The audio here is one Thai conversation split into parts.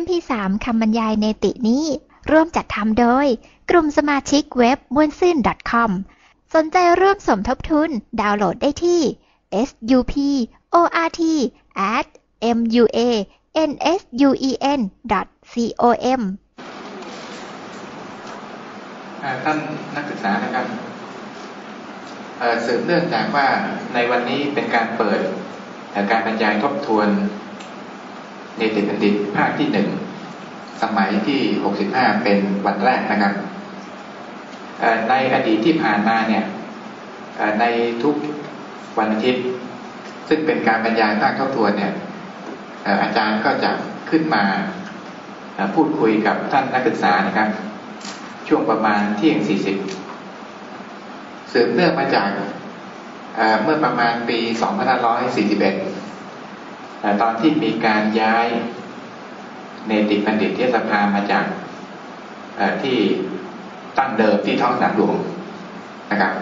MP3 คำบรรยายเนตินี้ ร่วมจัดทำโดย กลุ่มสมาชิกเว็บมวนซื่น .com สนใจร่วมสมทบทุนดาวน์โหลดได้ที่ suport at muansun.com ท่านนักศึกษานะครับเอ่อสืบเนื่องจากว่าในวันนี้เป็นการเปิดการบรรยายทบทวน เนติบัณฑิตภาคที่หนึ่งสมัยที่ 65 เป็นวันแรกนะครับในอดีตที่ผ่านมาเนี่ยในทุกวันอาทิตย์ ซึ่งเป็นการบรรยายภาคทบทวนเนี่ยอาจารย์ก็จะขึ้นมาพูดคุยกับท่านนักศึกษานะครับ ช่วงประมาณเที่ยง 40สืบเนื่องมาจากเมื่อประมาณปี 2541เอ่อ ตอนที่มีการย้ายเนติบัณฑิตเทศภามาจากที่ตั้งเดิมที่ท้องสนามหลวงนะครับ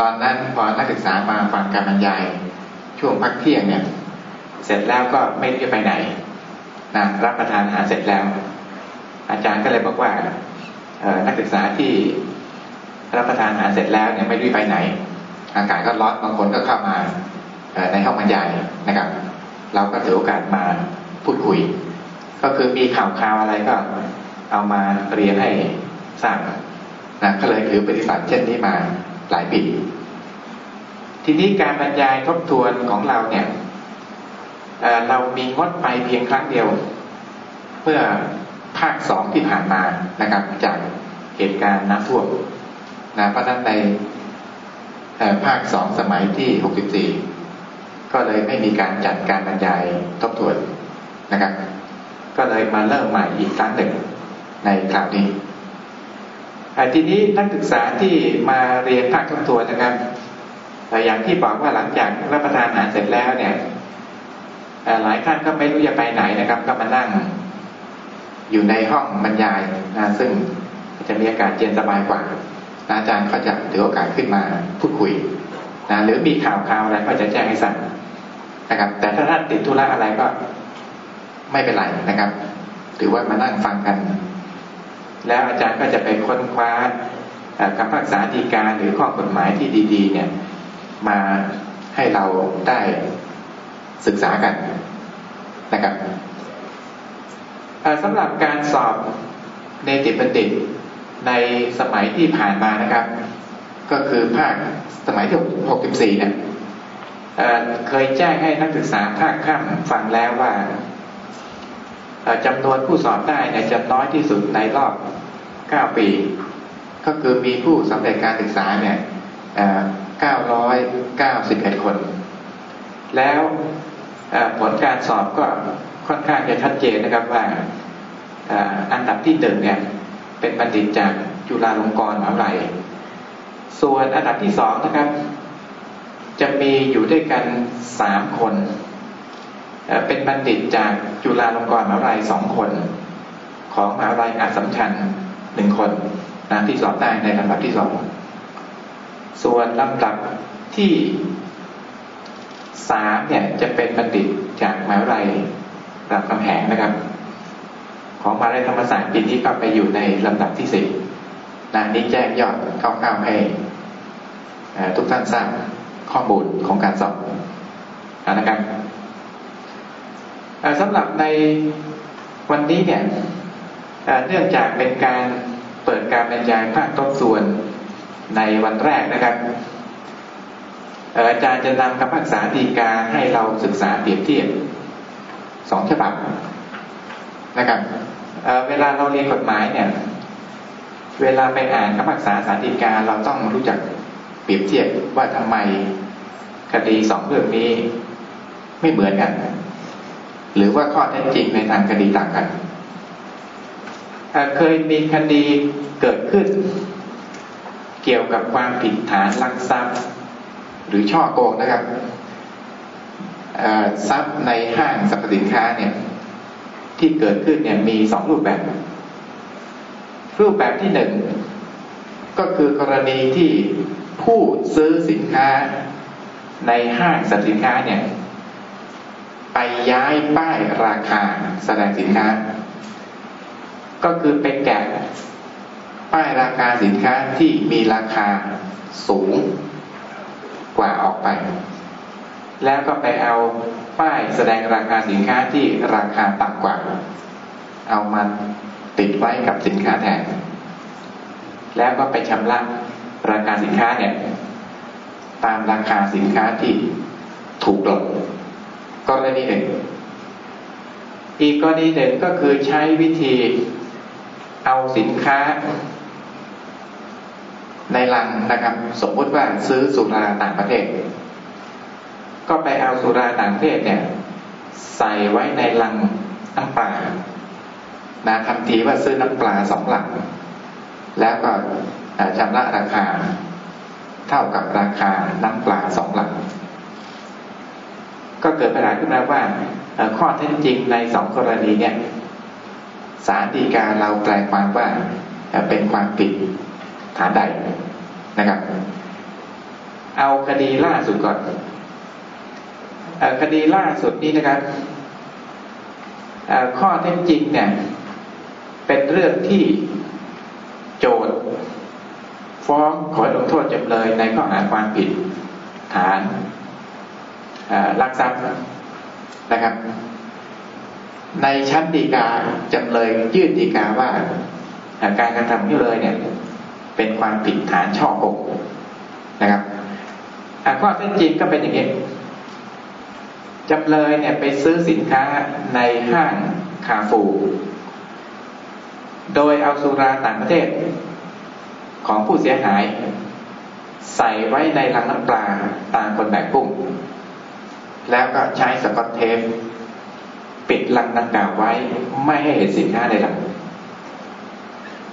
ตอนนั้นพอนักศึกษามาฟังการบรรยายช่วงพักเที่ยงเนี่ย เสร็จแล้วก็ไม่รู้ไปไหนนะรับประทานอาหารเสร็จแล้ว อาจารย์ก็เลยบอกว่านักศึกษาที่รับประทานอาหารเสร็จแล้วเนี่ยไม่รู้ไปไหน อากาศก็ร้อนบางคนก็เข้ามาในห้องบรรยายนะครับ เราก็ถือโอกาสมาพูดคุย ก็คือมีข่าวคราวอะไรก็เอามาเรียนให้ทราบนะก็เลยถือปฏิบัติเช่นนี้มาหลายปีทีนี้การบรรยายทบทวนของเราเนี่ยเเรามีงดไปเพียงครั้งเดียว เมื่อภาคสองที่ผ่านมานะครับ จากเหตุการณ์น้ำท่วมนะเพราะนั้นในภาคสองสมัยที่ห ก็เลยไม่มีการจัดการบรรยายทบทวนนะครับ ก็เลยมาเริ่มใหม่อีกครั้งหนึ่งในคราวนี้ทีนี้นักศึกษาที่มาเรียนภาคทบทวนนะครับแต่อย่างที่บอกว่าหลังจากรับประทานอาหารเสร็จแล้วเนี่ยหลายท่านก็ไม่รู้จะไปไหนนะครับ ก็มานั่งอยู่ในห้องบรรยายนะซึ่งจะมีอากาศเย็นสบายกว่าอาจารย์ก็จะถือโอกาสขึ้นมาพูดคุยนะหรือมีข่าวข่าวอะไรก็จะแจ้งให้ทราบ นะครับ แต่ถ้าท่านติดธุระอะไรก็ไม่เป็นไรนะครับ ถือว่ามานั่งฟังกัน แล้วอาจารย์ก็จะไปค้นคว้าคำพิพากษาฎีกาหรือข้อกฎหมายที่ดี ๆ เนี่ย มาให้เราได้ศึกษากันนะครับสำหรับการสอบเนติบัณฑิตในสมัยที่ผ่านมานะครับ ก็คือภาคสมัยที่ 64 เนี่ย เคยแจ้งให้นักศึกษาภาคข้ามฟังแล้วว่าจำนวนผู้สอบได้เนี่ยจะน้อยที่สุดในรอบ 9 ปี ก็คือมีผู้สำเร็จการศึกษาเนี่ย991 คน แล้วผลการสอบก็ค่อนข้างจะชัดเจนนะครับว่าอันดับที่หนึ่งเนี่ย เป็นบัณฑิตจากจุฬาลงกรณ์มหาวิทยาลัยส่วนอันดับที่สองนะครับ จะมีอยู่ด้วยกันสามคน เป็นบัณฑิตจากจุฬาลงกรณ์มหาวิทยาลัยสองคน ของมหาวิทยาลัยอาสัมชัญหนึ่งคนนะที่สอบได้ในลำดับที่สองส่วนลำดับที่สามเนี่ยจะเป็นบัณฑิตจากมหาวิทยาลัยรามคำแหงนะครับ ของมหาวิทยาลัยธรรมศาสตร์ปีนี้ก็ไปอยู่ในลำดับที่สี่นะนี้แจ้งยอดคร่าวๆให้ทุกท่านทราบ ข้อมูลของการสอบนะครับสำหรับในวันนี้เนี่ยเนื่องจากเป็นการเปิดการบรรยายภาคต้นส่วนในวันแรกนะครับอาจารย์จะนำคำพิพากษาฎีกาให้เราศึกษาเปรียบเทียบสองฉบับนะครับเเวลาเราเรียนกฎหมายเนี่ย เวลาไปอ่านคำพิพากษาสารฎีกาเราต้องรู้จัก เปรียบเทียบว่าทำไมคดีสองเรื่องนี้ไม่เหมือนกัน หรือว่าข้อเท็จจริงในทางคดีต่างกันเคยมีคดีเกิดขึ้น เกี่ยวกับความผิดฐานลักทรัพย์ หรือช่อโกงนะครับทรัพย์ในห้างสรรพสินค้าเนี่ยที่เกิดขึ้นเนี่ยมีสองรูปแบบ รูปแบบที่หนึ่งก็คือกรณีที่ ผู้ซื้อสินค้าในห้างสรรพสินค้าเนี่ย ไปย้ายป้ายราคาแสดงสินค้า ก็คือไปแกะป้ายราคาสินค้าที่มีราคาสูงกว่าออกไป แล้วก็ไปเอาป้ายแสดงราคาสินค้าที่ราคาต่ำกว่า เอามาติดไว้กับสินค้าแทน แล้วก็ไปชำระ ราคาสินค้าเนี่ยตามราคาสินค้าที่ถูกลงกรณีหนึ่ง อีกกรณีหนึ่งก็คือใช้วิธีเอาสินค้า ในลังนะครับ สมมติว่าซื้อสุราต่างประเทศ ก็ไปเอาสุราต่างประเทศเนี่ย ใส่ไว้ในลังน้ำปลานะทำทีว่าซื้อน้ำปลาสองหลัง แล้วก็ ชำระราคา เท่ากับราคาน้ำปลาสองหลังก็เกิดปัญหาขึ้นมาว่าข้อเท็จจริงในสองกรณีเนี่ยสารดีกาเราแปลความว่าเป็นความผิดฐานใดนะครับ เอาคดีล่าสุดก่อนคดีล่าสุดนี้นะครับข้อเท็จจริงเนี่ย เป็นเรื่องที่ ฟ้องขอลงโทษจำเลยในข้อหาความผิดฐานลักทรัพย์นะครับ ในชั้นดีกาจำเลยยื่นดีกาว่าการกระทำที่เลยเนี่ย เป็นความผิดฐานช่อโกงนะครับข้อเท็จจริงก็เป็นอย่างนี้จำเลยเนี่ยไปซื้อสินค้าในห้างคาฟู โดยเอาสุราต่างประเทศ ของผู้เสียหาย ใส่ไว้ในลังน้ำปลาตามคนแบกกุ้ง แล้วก็ใช้สกอตเทปปิดลังดังกล่าวไว้ไม่ให้เห็นสินค้าในลัง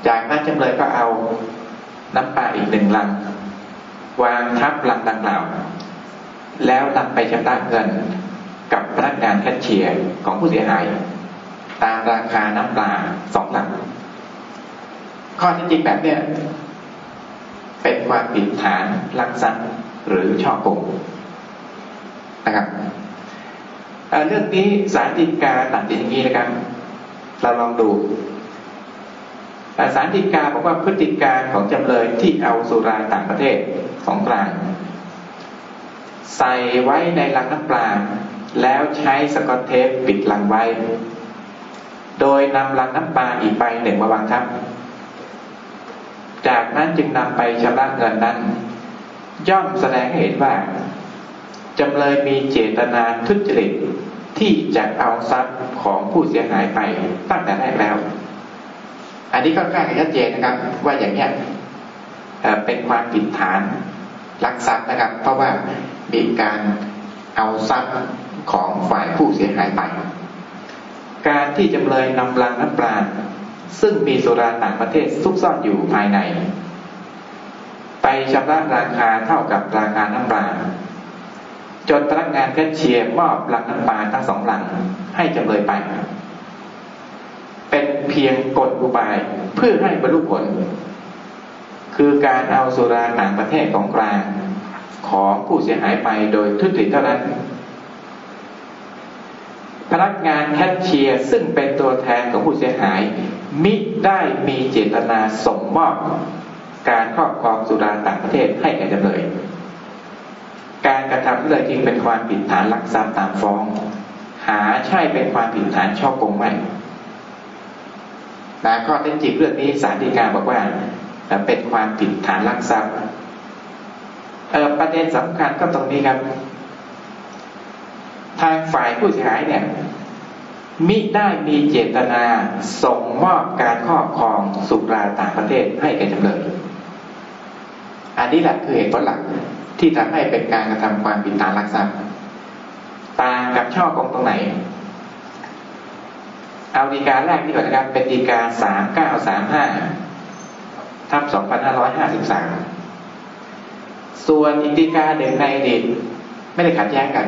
จากนั้นจำเลยก็เอาน้ำปลาอีกหนึ่งลัง วางทับลังดังกล่าว แล้วนำไปชำระเงินกับพนักงานแคชเชียร์ของผู้เสียหาย ตามราคาน้ำปลาสองหลัง ข้อที่จริงแบบเนี้ย เป็นความผิดฐานลักทรัพย์หรือช่อโกงนะครับเรื่องนี้สารดีกาตัดสินอย่างนี้นะครับ เราลองดูสารดีกาบอกว่าพฤติการของจำเลยที่เอาสุราต่างประเทศของกลาง ใส่ไว้ในลังน้ำปลาแล้วใช้สกอตเทปปิดลังไว้ โดยนำลังน้ำปลาอีกใบหนึ่งมาวางทับ จากนั้นจึงนำไปชำระเงินนั้น ย่อมแสดงให้เห็นว่าจำเลยมีเจตนาทุจริตที่จะเอาทรัพย์ของผู้เสียหายไปตั้งแต่แรกแล้ว อันนี้ก็กล้าชัดเจนนะครับ ว่าอย่างนี้เป็นความผิดฐานลักทรัพย์นะครับ เพราะว่ามีการเอาทรัพย์ของฝ่ายผู้เสียหายไป การที่จำเลยนำลังน้ำปลา ซึ่งมีสุราต่างประเทศซุกซ่อนอยู่ภายใน ไปชำระราคาเท่ากับราคาน้ำปลาจนพนักงานแคชเชียร์มอบหลังน้ำปลาทั้งสองหลังให้จำเลยไป เป็นเพียงกลอุบายเพื่อให้บรรลุผล คือการเอาสุราต่างประเทศของกลาง ของผู้เสียหายไปโดยทุจริตเท่านั้น พนักงานแคชเชียร์ซึ่งเป็นตัวแทนของผู้เสียหาย มิได้มีเจตนาส่งมอบการครอบครองสุราต่างประเทศให้แก่จำเลย การกระทำเลยจึงเป็นความผิดฐานลักทรัพย์ตามฟ้อง หาใช่เป็นความผิดฐานช่อโกงไหมนะข้อเท็จจริงเรื่องนี้สารดีกาบอกว่าเป็นความผิดฐานลักทรัพย์ประเด็นสำคัญก็ตรงนี้ครับ ทางฝ่ายผู้เสียหายเนี่ย มิได้มีเจตนาส่งมอบการครอบครองสุราต่างประเทศให้แก่จำเลยอันนี้แหละคือเหตุผลหลักที่ทำให้เป็นการกระทำความผิดฐานลักทรัพย์ต่างกับช่อกงตรงไหน เอาดีการแรกที่ก่อนนะครับเป็นดีการสามเก้าสามห้าทับสองพันห้าร้อยห้าสิบสามส่วนอีกดีกาหนึ่งในอดีตไม่ได้ขัดแย้งกัน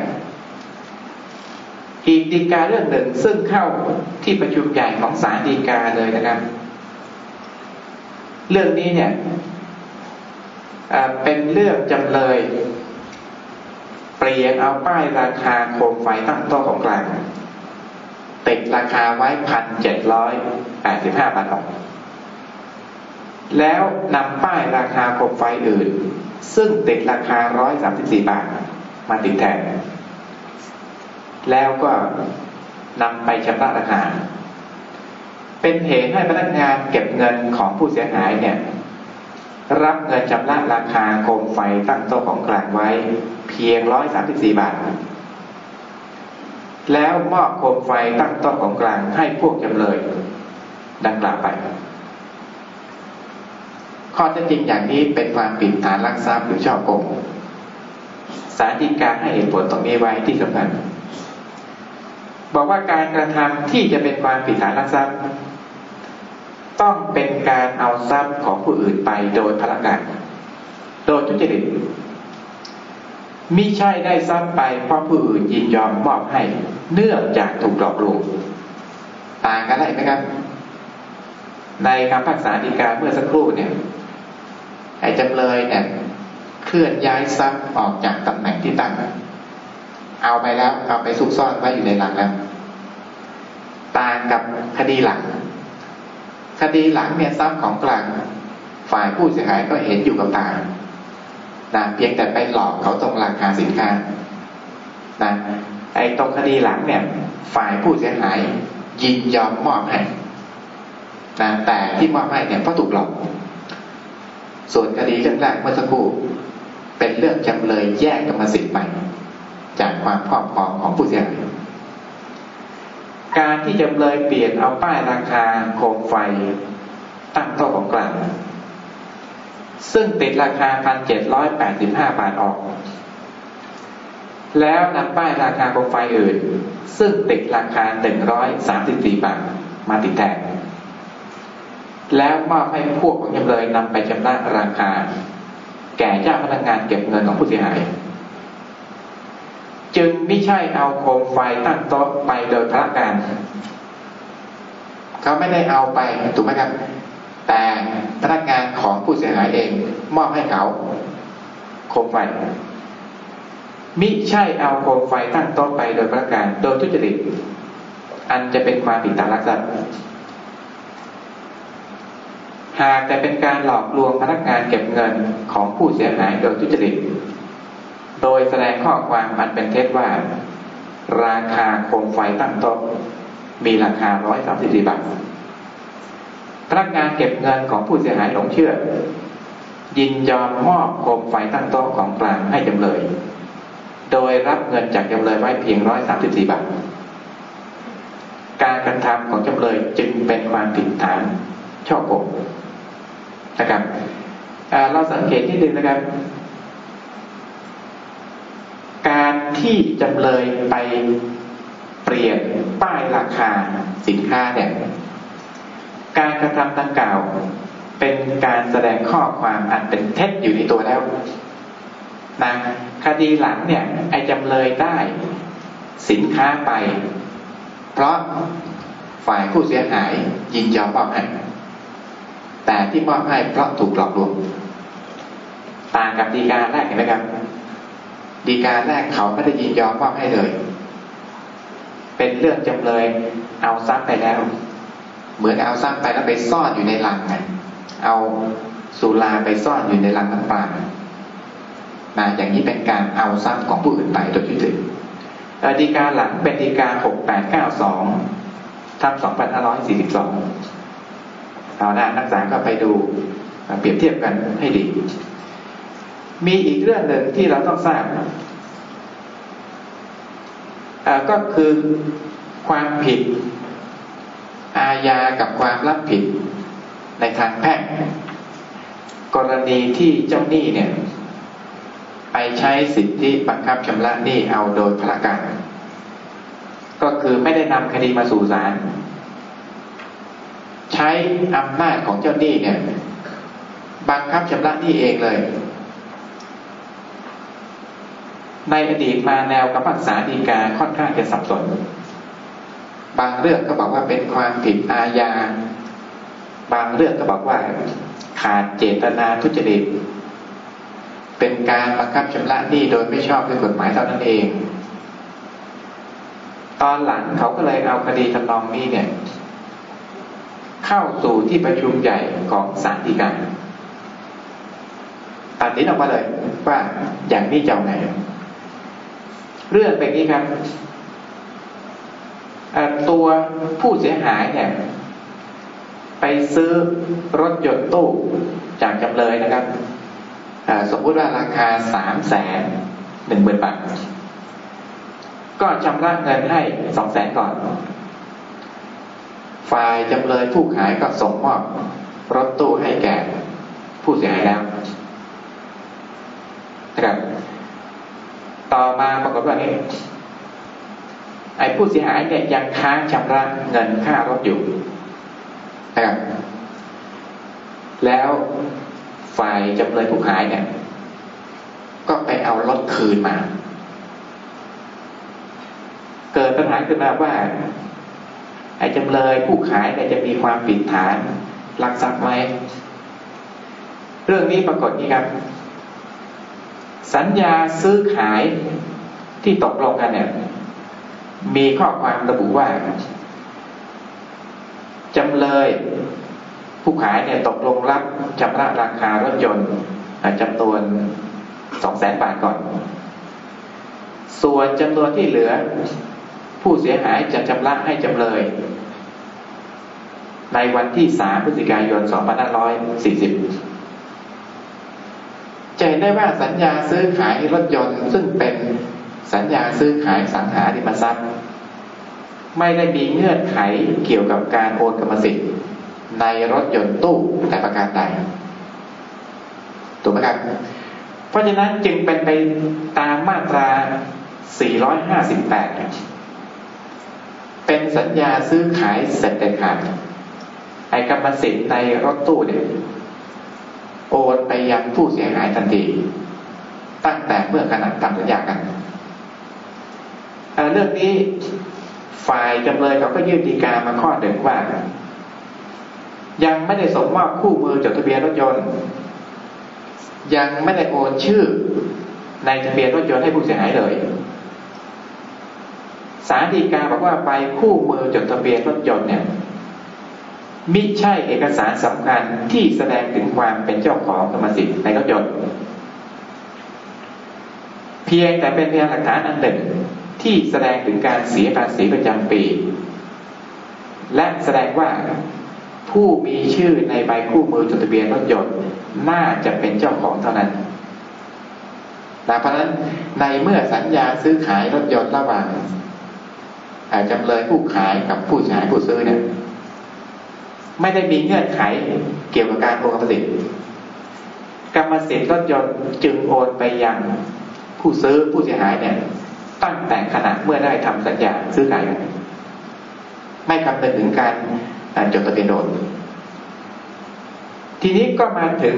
อีกดีกาเรื่องหนึ่งซึ่งเข้าที่ประชุมใหญ่ของศาลดีกาเลยนะครับ เรื่องนี้เนี่ยเป็นเรื่องจำเลยเปลี่ยนเอาป้ายราคาโคมไฟตั้งโต๊ะของกลางติดติดราคาไว้พันเจ็ดร้อยแปดสิบห้าบาทออกแล้วนำป้ายราคาโคมไฟอื่น ซึ่งติดราคาร้อยสามสิบสี่บาท มาติดแทน แล้วก็นำไปชำระราคาเป็นเหตุให้พนักงานเก็บเงินของผู้เสียหายเนี่ย รับเงินชำระราคาโคมไฟตั้งโต๊ะของกลางไว้ เพียงร้อยสามสิบสี่บาท แล้วมอบโคมไฟตั้งโต๊ะของกลางให้พวกจำเลย ดังกล่าวไป ข้อเท็จจริงอย่างนี้เป็นความผิดฐานลักทรัพย์หรือช่อโกงสารดีกาให้เหตุผลตรงนี้ไว้ที่สำคัญ บอกว่าการกระทำที่จะเป็นความผิดฐานลักทรัพย์ ต้องเป็นการเอาทรัพย์ของผู้อื่นไปโดยพละการโดยทุจริตมิใช่ได้ทรัพย์ไปเพราะผู้อื่นยินยอมมอบให้ เนื่องจากถูกหลอกลวงต่างกันได้ไหมครับ ในคำพักษาดีกาเมื่อสักครู่เนี่ยไอ้จำเลยเนี่ยเคลื่อนย้ายทรัพย์ออกจากตำแหน่งที่ตั้ง เอาไปแล้วเอาไปซุกซ่อนไว้อยู่ในหลังแล้ว ต่างกับคดีหลัง คดีหลังเนี่ยทรัพย์ของกลางฝ่ายผู้เสียหายก็เห็นอยู่กับตานะเพียงแต่ไปหลอกเขาตรงราคาสินค้านะไอ้ตรงคดีหลังเนี่ย ฝ่ายผู้เสียหายยินยอมมอบให้นะแต่ที่มอบให้เนี่ยเพราะถูกหลอก ส่วนคดีเรื่องแรกเมื่อสักครู่เป็นเรื่องจำเลยแยกกรรมสิทธิ์ไป ความครอบครองของผู้เสียหายการที่จำเลยเปลี่ยนเอาป้ายราคาโคมไฟตั้งโต๊ะของกลาง ซึ่งติดราคาพันเจ็ดร้อยแปดสิบาทออก แล้วนำป้ายราคาโคมไฟอื่น ซึ่งติดราคาหนึ่งร้อยสามสิบสี่บาทมาติดแทนแล้วมอบให้พวกของจำเลยนำไปชำระราคา แก่เจ้าพนักงานเก็บเงินของผู้เสียหาย จึงไม่ใช่เอาโคมไฟตั้งโต๊ะไปโดยพระการเขาไม่ได้เอาไปถูกไหมครับ แต่พนักงานของผู้เสียหายเอง มอบให้เขาโคมไฟมิใช่เอาโคมไฟตั้งโต๊ะไปโดยพระการโดยทุจริต อันจะเป็นความผิดตามลักษณะหากแต่เป็นการหลอกลวงพนักงานเก็บเงินของผู้เสียหายโดยทุจริต โดยแสดงข้อความมันเป็นเท็จว่า ราคาโคมไฟตั้งโต๊ะมีราคาร้อยสามสิบบาทพนักงานเก็บเงินของผู้เสียหายหลงเชื่อ ยินยอมมอบโคมไฟตั้งโต๊ะของกลางให้จำเลย โดยรับเงินจากจำเลยไว้เพียงร้อยสามสิบสี่บาท การกระทำของจำเลยจึงเป็นความผิดฐานช่อโกงนะครับเราสังเกตที่ดึงนะครับการ ที่จำเลยไปเปลี่ยนป้ายราคาสินค้าเนี่ยการกระทำดังกล่าวเป็นการแสดงข้อความอันเป็นเท็จอยู่ในตัวแล้วนะคดีหลังเนี่ย ไอ้จำเลยได้สินค้าไป เพราะฝ่ายผู้เสียหายยินยอมมอบให้แต่ที่มอบให้เพราะถูกหลอกลวงต่างกับดีการแรกเห็นไหมครับ ดีการแรกเขาไม่ได้ยินยอมมอบให้เลย เป็นเรื่องจำเลยเอาทรัพย์ไปแล้ว เหมือนเอาทรัพย์ไปแล้วไปซ่อนอยู่ในหลังไงเอาสุราไปซ่อนอยู่ในลังน้ำปลานะอย่างนี้เป็นการเอาทรัพย์ของผู้อื่นไปโดยที่ถึงดีการหลังเป็นดีการหกแปดเก้าสองทับสองพันห้าร้อยสี่สิบสองเอาหน้านักศึกษาก็ไปดูเปรียบเทียบกันให้ดี มีอีกเรื่องหนึ่งที่เราต้องทราบก็คือความผิด อาญากับความรับผิดในทางแพ่งกรณีที่เจ้าหนี้เนี่ย ไปใช้สิทธิบังคับชำระหนี้เอาโดยพระการก็คือไม่ได้นำคดีมาสู่ศาลใช้อำนาจของเจ้าหนี้เนี่ย บังคับชำระหนี้เองเลย ในอดีตมาแนวกับภาษาดีกาค่อนข้างจะสับสน บางเรื่องก็บอกว่าเป็นความผิดอาญา บางเรื่องก็บอกว่าขาดเจตนาทุจริต เป็นการบังคับชำระหนี้โดยไม่ชอบด้วยกฎหมายเท่านั้นเอง ตอนหลังเขาก็เลยเอาคดีทำนองนี้เนี่ย เข้าสู่ที่ประชุมใหญ่ของศาลฎีกาตัดสินออกมาเลยว่าอย่างนี้จะเอาไง เรื่องเป็นนี้ครับตัวผู้เสียหายเนี่ยไปซื้อรถยนต์ตู้จากจำเลยนะครับสมมติว่าราคาสามแสนหนึ่งหมื่นบาท ก็ชำระเงินให้สองแสนก่อน ฝ่ายจำเลยผู้ขายก็ส่งมอบรถตู้ให้แก่ผู้เสียหายแล้วนะครับ ต่อมาปรากฏว่าเไอ้ผู้เสียหายเนี่ยยังค้างชำระเงินค่ารถอยู่นะครับแล้วฝ่ายจำเลยผู้ขายเนี่ย ก็ไปเอารถคืนมา เกิดปัญหาขึ้นมาว่าไอ้จำเลยผู้ขายเนี่ยจะมีความผิดฐานลักทรัพย์ไหมเรื่องนี้ปรากฏนี่ครับ สัญญาซื้อขายที่ตกลงกันเนี่ย มีข้อความระบุว่าจำเลยผู้ขายเนี่ยตกลงรับชำระราคารถยนต์จำนวนสองแสนบาทก่อน ส่วนจำนวนที่เหลือ ผู้เสียหายจะชำระให้จำเลย ในวันที่สามพฤศจิกายนสองพันห้าร้อยสี่สิบ จะเห็นได้ว่าสัญญาซื้อขายรถยนต์ ซึ่งเป็นสัญญาซื้อขายสังหาริมทรัพย์ ไม่ได้มีเงื่อนไขเกี่ยวกับการโอนกรรมสิทธิ์ในรถยนต์ตู้แต่ประการใดถูกไหมครับ เพราะฉะนั้นจึงเป็นไปตามมาตรา 458 เป็นสัญญาซื้อขายเสร็จเด็ดขาดไอ้กรรมสิทธิ์ในรถตู้เนี่ย โอนไปยังผู้เสียหายทันที ตั้งแต่เมื่อขณะทำสัญญากันเรื่องนี้ฝ่ายจำเลยเขาก็ยื่นดีกามาข้อหนึ่งว่า ยังไม่ได้ส่งมอบคู่มือจดทะเบียนรถยนต์ ยังไม่ได้โอนชื่อในทะเบียนรถยนต์ให้ผู้เสียหายเลยสารดีกาบอกว่าไปคู่มือจดทะเบียนรถยนต์เนี่ย มิใช่เอกสารสำคัญที่แสดงถึงความเป็นเจ้าของกรรมสิทธิ์ในรถยนต์เพียงแต่เป็นพยานหลักฐานอันหนึ่งที่แสดงถึงการเสียภาษีประจำปี และแสดงว่าผู้มีชื่อในใบคู่มือจดทะเบียนรถยนต์น่าจะเป็นเจ้าของเท่านั้นแต่เพราะนั้นในเมื่อสัญญาซื้อขายรถยนต์ระหว่างจำเลยผู้ขายกับผู้ขายผู้ซื้อเนี่ย ไม่ได้มีเงื่อนไขเกี่ยวกับการโอนกรรมสิทธิ์กรรมสิทธิ์รถยนต์จึงโอนไปยังผู้ซื้อผู้เสียหายเนี่ย ตั้งแต่ขณะเมื่อได้ทำสัญญาซื้อขายกันไม่คำนึงถึงการจดทะเบียนโดนทีนี้ก็มาถึง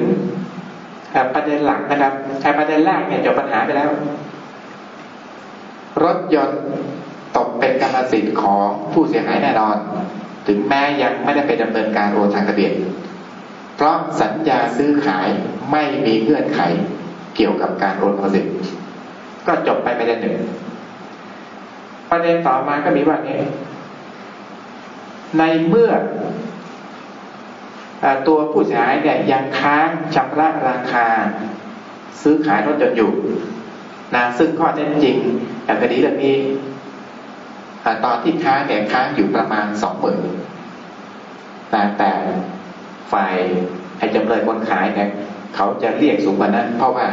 ประเด็นหลักนะครับประเด็นแรกเนี่ยจบปัญหาไปแล้ว รถยนต์ตกเป็นกรรมสิทธิ์ของผู้เสียหายแน่นอน ถึงแม้ยังไม่ได้ไปดำเนินการโอนทางทะเบียน เพราะสัญญาซื้อขายไม่มีเงื่อนไขเกี่ยวกับการโอนกรรมสิทธิ์ก็จบไปประเด็นหนึ่ง ประเด็นต่อมาก็มีว่าเนี่ยในเมื่อตัวผู้เสียหายเนี่ยยังค้างชำระราคา ซื้อขายรถยนต์อยู่นะซึ่งข้อเท็จจริงคดีเรื่องนี้ ตอนที่ค้างเนี่ยค้างอยู่ประมาณสองหมื่นแต่แต่ฝ่ายไอ้จำเลยคนขายเนี่ยเขาจะเรียกสูงกว่านั้น เพราะว่า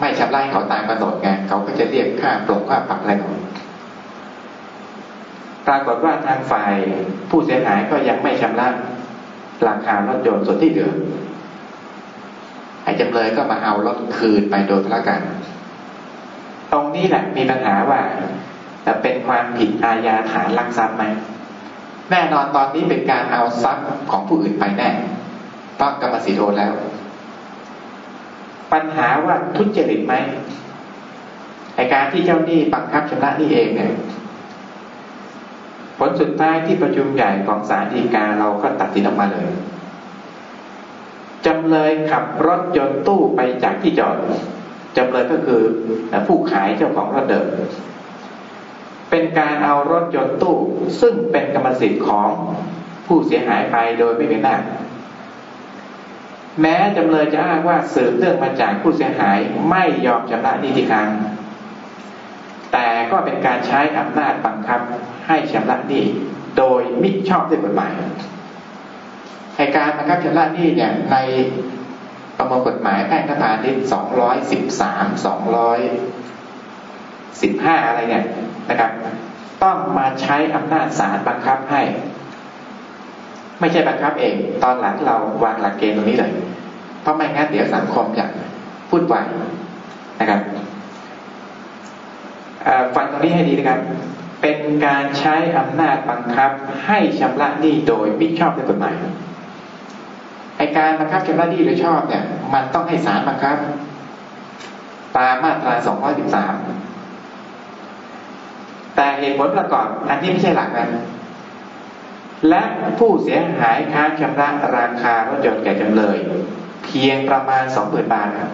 ไม่ชำระเขาตามกำหนดไงเขาก็จะเรียกค่าปลงค่าปรับอะไรของปรากฏว่าทางฝ่ายผู้เสียหายก็ยังไม่ชำระราคารถยนต์ส่วนที่เหลือไอ้จำเลยก็มาเอารถคืนไปโดยพละกัน ตรงนี้แหละมีปัญหาว่า เป็นความผิดอาญาฐานลักทรัพย์ไหมแน่นอนตอนนี้เป็นการเอาทรัพย์ของผู้อื่นไปแน่เพราะกรรมสิทธิ์โอนแล้ว ปัญหาว่าทุจริตไหมไอการที่เจ้าหนี้บังคับชำระนี่เองเนี่ยผลสุดท้ายที่ประชุมใหญ่ของศาลฎีกาเราก็ตัดสินออกมาเลยจำเลยขับรถยนต์ตู้ไปจากที่จอดจำเลยก็คือผู้ขายเจ้าของรถเดิม เป็นการเอารถยนต์ตู้ ซึ่งเป็นกรรมสิทธิ์ของผู้เสียหายไปโดยไม่มีหน้าแม้จำเลยจะอ้างว่าสืบเนื่องมาจากผู้เสียหายไม่ยอมชำระหนี้ที่ค้างแต่ก็เป็นการใช้อำนาจบังคับให้ชำระหนี้โดยมิชอบด้วยกฎหมายในการบังคับชำระหนี้เนี่ยในประมวลกฎหมายแพ่งพาณิชย์สองร้อยสิบสามสองร้อยสิบห้าอะไรเนี่ย นะครับ ต้องมาใช้อำนาจศาลบังคับให้ ไม่ใช่บังคับเอง ตอนหลังเราวางหลักเกณฑ์ตรงนี้เลย เพราะไม่งั้นเดี๋ยวสังคมจะพูดไหวนะครับฟังตรงนี้ให้ดีนะครับ เป็นการใช้อำนาจบังคับให้ชำระหนี้โดยมิชอบด้วยกฎหมายไอการบังคับชำระหนี้โดยชอบเนี่ย มันต้องให้ศาลบังคับ ตามมาตรา 213 แต่เหตุผลประกอบอันนี้ไม่ใช่หลักนะและผู้เสียหายค้างชำระราคารถยนต์แก่จำเลย เพียงประมาณสองหมื่นบาทครับ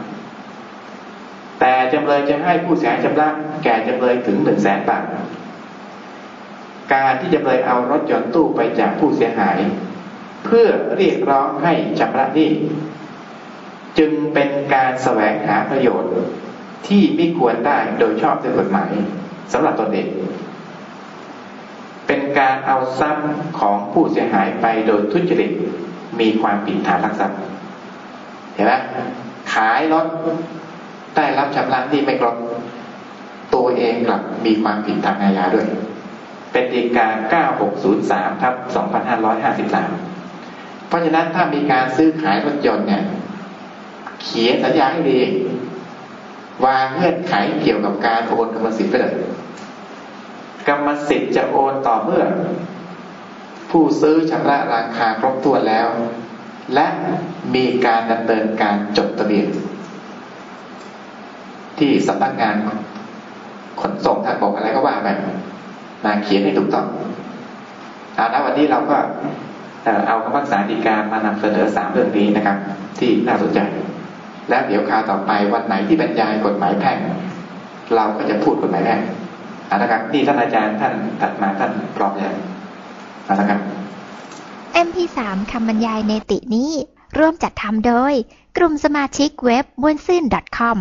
แต่จำเลยจะให้ผู้เสียหายชำระแก่จำเลยถึงหนึ่งแสนบาทการที่จำเลยเอารถยนต์ตู้ไปจากผู้เสียหาย เพื่อเรียกร้องให้ชำระหนี้จึงเป็นการแสวงหาประโยชน์ที่ไม่ควรได้โดยชอบด้วยกฎหมาย สำหรับตนเอง เป็นการเอาทรัพย์ของผู้เสียหายไปโดยทุจริตมีความผิดฐานลักทรัพย์เห็นไหมขายรถได้รับชำระหนี้ไม่ครบตัวเองกลับมีความผิดทางอาญาด้วย เป็นฎีกา 9603ทับ2553 เพราะฉะนั้นถ้ามีการซื้อขายรถยนต์เนี่ย เขียนสัญญาให้ดี วางเงื่อนไขเกี่ยวกับการโอนกรรมสิทธิ์ไปเลย กรรมสิทธิ์จะโอนต่อเมื่อ ผู้ซื้อชำระราคาครบถ้วนแล้ว และมีการดำเนินการจดทะเบียน ที่สำนักงานขนส่งทางบกอะไรก็ว่าไปมาเขียนให้ถูกต้องเอาละวันนี้เราก็เอาคำพักษาดีการมานำเสนอสามเรื่องนี้นะครับ ที่น่าสนใจ แล้วเดี๋ยวคราวต่อไปวันไหนที่บรรยายกฎหมายแพ่ง เราก็จะพูดกฎหมายแพ่ง นะครับนี่ท่านอาจารย์ท่านถัดมาท่านพร้อมแล้วนะครับ MP3 คำบรรยายในตินี้ ร่วมจัดทำโดย กลุ่มสมาชิกเว็บ w วนซื่น .com